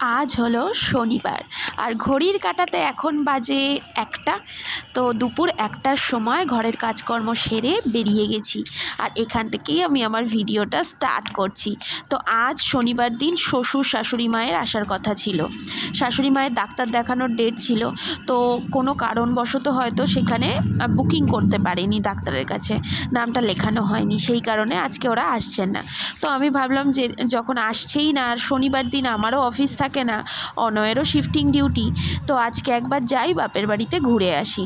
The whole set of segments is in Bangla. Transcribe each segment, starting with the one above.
আজ হলো শনিবার। আর ঘড়ির কাটাতে এখন বাজে একটা। তো দুপুর একটার সময় ঘরের কাজকর্ম সেরে বেরিয়ে গেছি। আর এখান থেকেই আমি আমার ভিডিওটা স্টার্ট করছি। তো আজ শনিবার দিন শ্বশুর শাশুড়ি মায়ের আসার কথা ছিল। শাশুড়ি মায়ের ডাক্তার দেখানোর ডেট ছিল। তো কোনো কারণবশত হয়তো সেখানে বুকিং করতে পারেনি ডাক্তারের কাছে। নামটা লেখানো হয়নি। সেই কারণে আজকে ওরা আসছেন না। তো আমি ভাবলাম যে যখন আসছেই না, আর শনিবার দিন আমারও অফিস থাকে না। অনয়েরও শিফটিং ডিউটি তো আজকে একবার যাই বাপের বাড়িতে ঘুরে আসি।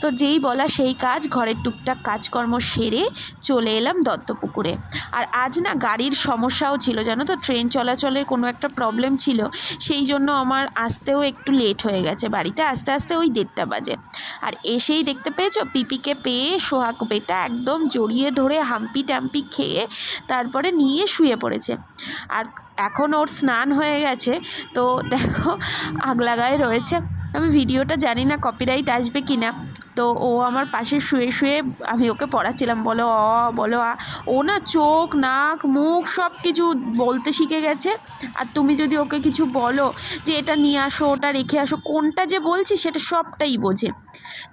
তো যেই বলা সেই কাজ, ঘরের টুকটাক কাজকর্ম সেরে চলে এলাম দত্তপুকুরে। আর আজ না গাড়ির সমস্যাও ছিল, জানো তো? ট্রেন চলাচলের কোনো একটা প্রবলেম ছিল, সেই জন্য আমার আসতেও একটু লেট হয়ে গেছে বাড়িতে, আস্তে আস্তে ওই দেড়টা বাজে। আর এসেই দেখতে পেয়েছ? পিপিকে পেয়ে সোহাগ বেটা একদম জড়িয়ে ধরে হাম্পি টাম্পি খেয়ে তারপরে নিয়ে শুয়ে পড়েছে। আর এখন ওর স্নান হয়ে গেছে, তো দেখো আগলাগায় রয়েছে। আমি ভিডিওটা জানি না কপিরাইট আসবে কি না তো ও আমার পাশে শুয়ে শুয়ে আমি ওকে পড়াচ্ছিলাম। বলো, অ, বলো, আ। ও না চোখ, নাক, মুখ সব কিছু বলতে শিখে গেছে। আর তুমি যদি ওকে কিছু বলো যে, এটা নিয়ে আসো, ওটা রেখে আসো, কোনটা যে বলছি সেটা সবটাই বোঝে।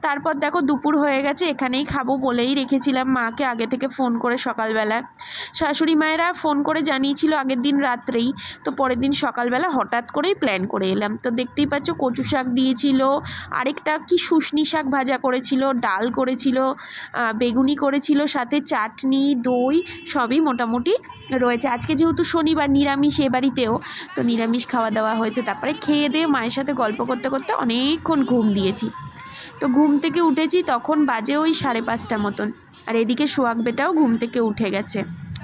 তারপর দেখো দুপুর হয়ে গেছে, এখানেই খাব বলেই রেখেছিলাম মাকে আগে থেকে ফোন করে সকালবেলা শাশুড়ি মায়েরা ফোন করে জানিয়েছিল আগের দিন রাত্রেই, তো পরের দিন সকালবেলা হঠাৎ করেই প্ল্যান করে এলাম। তো দেখতেই পাচ্ছ কচু শাক দিয়েছিল, আরেকটা কি শুশনি শাক ভাজা করেছিল, ডাল করেছিল বেগুনি করেছিল, সাথে চাটনি, দই সবই মোটামুটি রয়েছে। আজকে যেহেতু শনিবার, নিরামিষ এ বাড়িতেও, তো নিরামিষ খাওয়া দাওয়া হয়েছে। তারপরে খেয়ে দিয়ে মায়ের সাথে গল্প করতে করতে অনেকক্ষণ ঘুম দিয়েছি। তো ঘুম থেকে উঠেছি তখন বাজে ওই সাড়ে পাঁচটা মতন। আর এদিকে সোহাগ বেটাও ঘুম থেকে উঠে গেছে।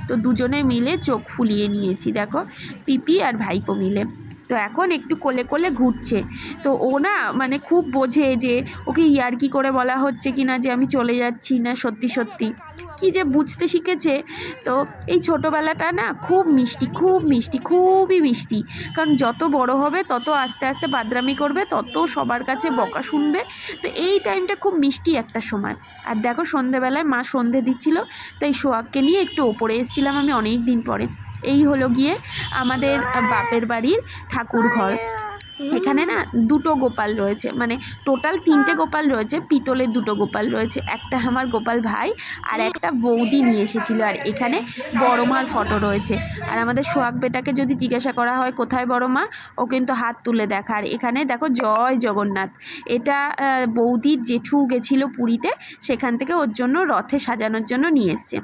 তো দুজনে মিলে চোখ ফুলিয়ে নিয়েছি, দেখো, পিপি আর ভাইপো মিলে। তো এখন একটু কোলে কোলে ঘুরছে। তো ও না মানে খুব বোঝে যে ওকে ইয়ার্কি করে বলা হচ্ছে কি না যে আমি চলে যাচ্ছি না সত্যি সত্যি। কি যে বুঝতে শিখেছে। তো এই ছোটোবেলাটা না খুব মিষ্টি খুব মিষ্টি, খুবই মিষ্টি। কারণ যত বড় হবে, তত আস্তে আস্তে বাদরামি করবে, তত সবার কাছে বকা শুনবে। তো এই টাইমটা খুব মিষ্টি একটা সময়। আর দেখো সন্ধেবেলায় মা সন্ধে দিচ্ছিল, তাই সোহাগকে নিয়ে একটু ওপরে এসেছিলাম আমি অনেক দিন পরে। এই হলো গিয়ে আমাদের বাপের বাড়ির ঠাকুর ঘর এখানে না দুটো গোপাল রয়েছে মানে টোটাল তিনটে গোপাল রয়েছে, পিতলের দুটো গোপাল রয়েছে, একটা আমার গোপাল ভাই আর একটা বৌদি নিয়ে এসেছিল, আর এখানে বড় মার ফটো রয়েছে। আর আমাদের সোহাগ বেটাকে যদি জিজ্ঞাসা করা হয় কোথায় বড় মা ও কিন্তু হাত তুলে দেখা। আর এখানে দেখো জয় জগন্নাথ, এটা বৌদির জেঠু গেছিল পুরীতে, সেখান থেকে ওর জন্য রথে সাজানোর জন্য নিয়ে এসছে।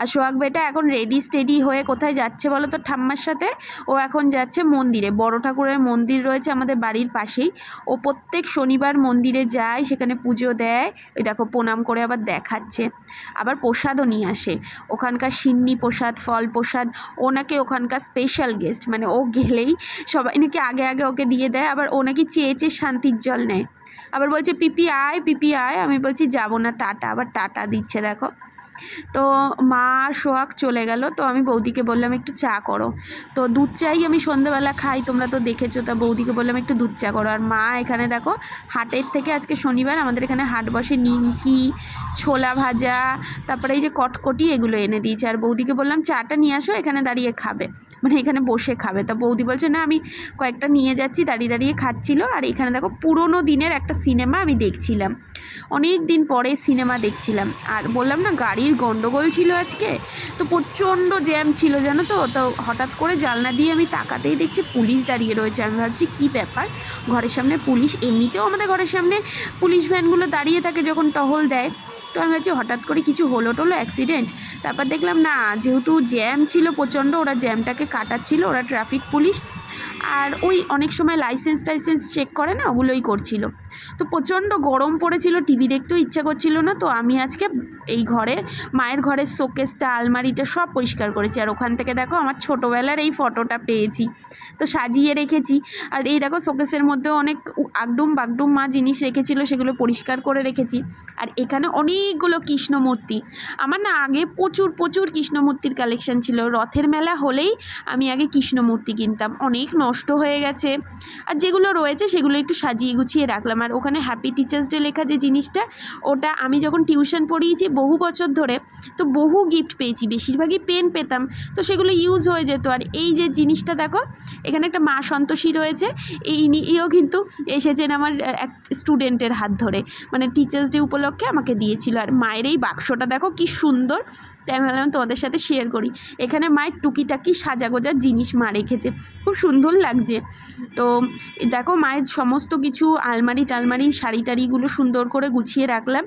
আর সোহাগ বেটা এখন রেডি স্টেডি হয়ে কোথায় যাচ্ছে বলো তো ঠাম্মার সাথে? ও এখন যাচ্ছে মন্দিরে, বড় ঠাকুরের মন্দির রয়েছে আমাদের বাড়ির পাশেই। ও প্রত্যেক শনিবার মন্দিরে যায়, সেখানে পুজো দেয়। ওই দেখো, প্রণাম করে আবার দেখাচ্ছে। আবার প্রসাদও নিয়ে আসে। ওখানকার সিন্নি প্রসাদ, ফল প্রসাদ, ও নাকি ওখানকার স্পেশাল গেস্ট মানে ও গেলেই সবাই নাকি আগে আগে ওকে দিয়ে দেয়, আবার ও নাকি চেয়ে চেয়ে শান্তির জল নেয়। আবার বলছে, পিপি আয় পিপি আয়। আমি বলছি, যাব না, টাটা। আবার টাটা দিচ্ছে, দেখো। তো মা সোহাগ চলে গেল, তো আমি বৌদিকে বললাম, একটু চা করো। তো দুধ চাই আমি সন্ধ্যেবেলা খাই, তোমরা তো দেখেছ, তা বৌদিকে বললাম, একটু দুধ চা করো। আর মা এখানে দেখো, হাটের থেকে আজকে শনিবার আমাদের এখানে হাট বসে নিমকি, ছোলা ভাজা, তারপরে এই যে কটকটি এগুলো এনে দিয়েছে। আর বৌদিকে বললাম, চাটা নিয়ে আসো, এখানে দাঁড়িয়ে খাবে। মানে এখানে বসে খাবে। তা বৌদি বলছে, না, আমি কয়েকটা নিয়ে যাচ্ছি, দাঁড়িয়ে দাঁড়িয়ে খাচ্ছিল। আর এখানে দেখো, পুরোনো দিনের একটা সিনেমা আমি দেখছিলাম। অনেক দিন পরে সিনেমা দেখছিলাম। আর বললাম, না, গাড়ির গন্ডগোল ছিল আজকে? তো প্রচণ্ড জ্যাম ছিল, জানো তো? তো হঠাৎ করে জানলা দিয়ে আমি তাকাতেই দেখছি পুলিশ দাঁড়িয়ে রয়েছে। আমি ভাবছি, কী ব্যাপার? ঘরের সামনে পুলিশ? এমনিতেও আমাদের ঘরের সামনে পুলিশ ভ্যানগুলো দাঁড়িয়ে থাকে যখন টহল দেয়। তো আমি ভাবছি, হঠাৎ করে কিছু হলো টলো অ্যাক্সিডেন্ট তারপর দেখলাম, না, যেহেতু জ্যাম ছিল প্রচণ্ড, ওরা জ্যামটাকে কাটাচ্ছিল, ওরা ট্রাফিক পুলিশ। আর ওই অনেক সময় লাইসেন্স টাইসেন্স চেক করে না, ওগুলোই করছিল। তো প্রচণ্ড গরম পড়েছিল টিভি দেখতেও ইচ্ছা করছিল না। তো আমি আজকে এই ঘরে। মায়ের ঘরের শোকেসটা, আলমারিটা সব পরিষ্কার করেছি। আর ওখান থেকে দেখো আমার ছোটোবেলার এই ফটোটা পেয়েছি। তো সাজিয়ে রেখেছি। আর এই দেখো শোকেসের মধ্যে অনেক আগডুম বাগডুম মা জিনিস রেখেছিল, সেগুলো পরিষ্কার করে রেখেছি। আর এখানে অনেকগুলো কৃষ্ণ মূর্তি আমার না আগে প্রচুর প্রচুর কৃষ্ণ মূর্তির কালেকশন ছিল। রথের মেলা হলেই আমি আগে কৃষ্ণ মূর্তি কিনতাম। অনেক নষ্ট হয়ে গেছে। আর যেগুলো রয়েছে, সেগুলো একটু সাজিয়ে গুছিয়ে রাখলাম। আর ওখানে হ্যাপি টিচার্স ডে লেখা যে জিনিসটা, ওটা আমি যখন টিউশন পড়িয়েছি বহু বছর ধরে তো বহু গিফট পেয়েছি, বেশিরভাগই পেন পেতাম। তো সেগুলো ইউজ হয়ে যেত। আর এই যে জিনিসটা দেখো, এখানে একটা মা সন্তোষী রয়েছে। এই নিয়েও কিন্তু এসেছেন আমার এক স্টুডেন্টের হাত ধরে। মানে টিচার্স ডে উপলক্ষে আমাকে দিয়েছিল। আর মায়ের এই বাক্সটা দেখো কি সুন্দর। তাই আমি ভাবলাম তোমাদের সাথে শেয়ার করি। এখানে মায়ের টুকিটাকি সাজা গোজার জিনিস মা রেখেছে। খুব সুন্দর লাগছে। তো দেখো মায়ের সমস্ত কিছু আলমারি টালমারি শাড়ি টাড়িগুলো সুন্দর করে গুছিয়ে রাখলাম।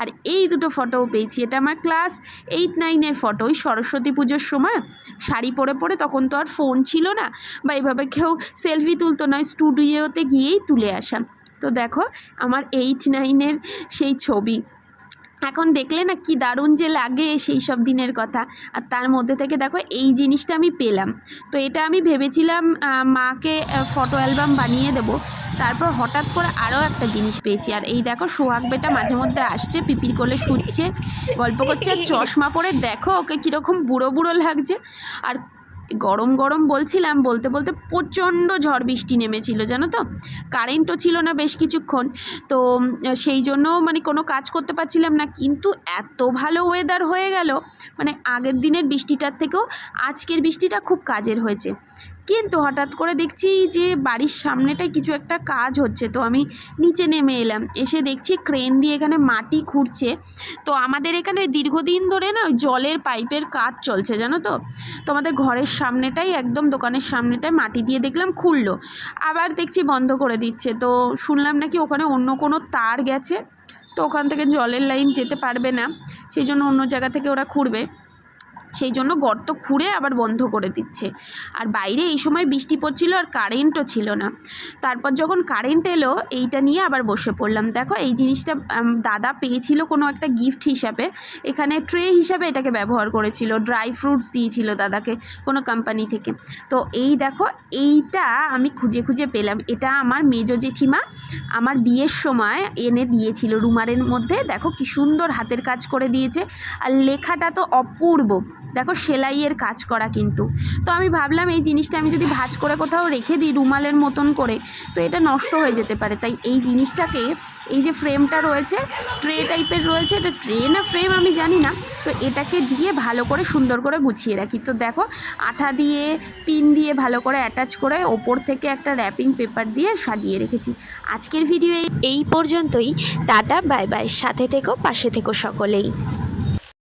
আর এই দুটো ফটোও পেয়েছি। এটা আমার ক্লাস এইট নাইনের ফটো ওই সরস্বতী পুজোর সময় শাড়ি পরে পরে তখন তো আর ফোন ছিল না বা এভাবে কেউ সেলফি তুলতো নয় স্টুডিওতে গিয়েই তুলে আসা। তো দেখো আমার এইট নাইনের সেই ছবি। এখন দেখলে না কি দারুণ যে লাগে সেই সব দিনের কথা। আর তার মধ্যে থেকে দেখো এই জিনিসটা আমি পেলাম। তো এটা আমি ভেবেছিলাম মাকে ফটো অ্যালবাম বানিয়ে দেব। তারপর হঠাৎ করে আরও একটা জিনিস পেয়েছি। আর এই দেখো সোহাগ বেটা মাঝে মধ্যে আসছে, পিপির কোলে শুচ্ছে, গল্প করছে, আর চশমা পরে দেখো ওকে কীরকম বুড়ো বুড়ো লাগছে। আর গরম গরম বলছিলাম, বলতে বলতে প্রচণ্ড ঝড় বৃষ্টি নেমেছিল, জানো তো? কারেন্টও ছিল না বেশ কিছুক্ষণ, তো সেই জন্য মানে কোনো কাজ করতে পারছিলাম না, কিন্তু এত ভালো ওয়েদার হয়ে গেল মানে আগের দিনের বৃষ্টিটার থেকেও আজকের বৃষ্টিটা খুব কাজের হয়েছে। কিন্তু হঠাৎ করে দেখছি যে বাড়ির সামনেটায় কিছু একটা কাজ হচ্ছে, তো আমি নিচে নেমে এলাম। এসে দেখছি ক্রেন দিয়ে এখানে মাটি খুঁড়ছে। তো আমাদের এখানে দীর্ঘদিন ধরে না ওই জলের পাইপের কাজ চলছে, জানো তো? তো আমাদের ঘরের সামনেটাই, একদম দোকানের সামনেটায় মাটি দিয়ে দেখলাম খুললো। আবার দেখছি বন্ধ করে দিচ্ছে। তো শুনলাম নাকি ওখানে অন্য কোনো তার গেছে। তো ওখান থেকে জলের লাইন যেতে পারবে না। সেই জন্য অন্য জায়গা থেকে ওরা খুঁড়বে। সেই জন্য গর্ত খুঁড়ে আবার বন্ধ করে দিচ্ছে। আর বাইরে এই সময় বৃষ্টি পড়ছিল আর কারেন্টও ছিল না। তারপর যখন কারেন্ট এলো, এইটা নিয়ে আবার বসে পড়লাম। দেখো, এই জিনিসটা দাদা পেয়েছিল কোনো একটা গিফট হিসাবে। এখানে ট্রে হিসাবে এটাকে ব্যবহার করেছিল ড্রাই ফ্রুটস দিয়েছিল দাদাকে কোনো কোম্পানি থেকে। তো এই দেখো, এইটা আমি খুঁজে খুঁজে পেলাম। এটা আমার মেজো জেঠিমা আমার বিয়ের সময় এনে দিয়েছিল রুমারের মধ্যে। দেখো কি সুন্দর হাতের কাজ করে দিয়েছে। আর লেখাটা তো অপূর্ব। দেখো সেলাইয়ের কাজ করা কিন্তু। তো আমি ভাবলাম এই জিনিসটা আমি যদি ভাজ করে কোথাও রেখে দিই রুমালের মতন করে, তো এটা নষ্ট হয়ে যেতে পারে। তাই এই জিনিসটাকে এই যে ফ্রেমটা রয়েছে ট্রে টাইপের রয়েছে, এটা ট্রে না ফ্রেম আমি জানি না, তো এটাকে দিয়ে ভালো করে সুন্দর করে গুছিয়ে রাখি। তো দেখো আঠা দিয়ে পিন দিয়ে ভালো করে অ্যাটাচ করে ওপর থেকে একটা র্যাপিং পেপার দিয়ে সাজিয়ে রেখেছি। আজকের ভিডিও এই পর্যন্তই। টাটা বাই বাই সাথে থেকো, পাশে থেকো সকলেই।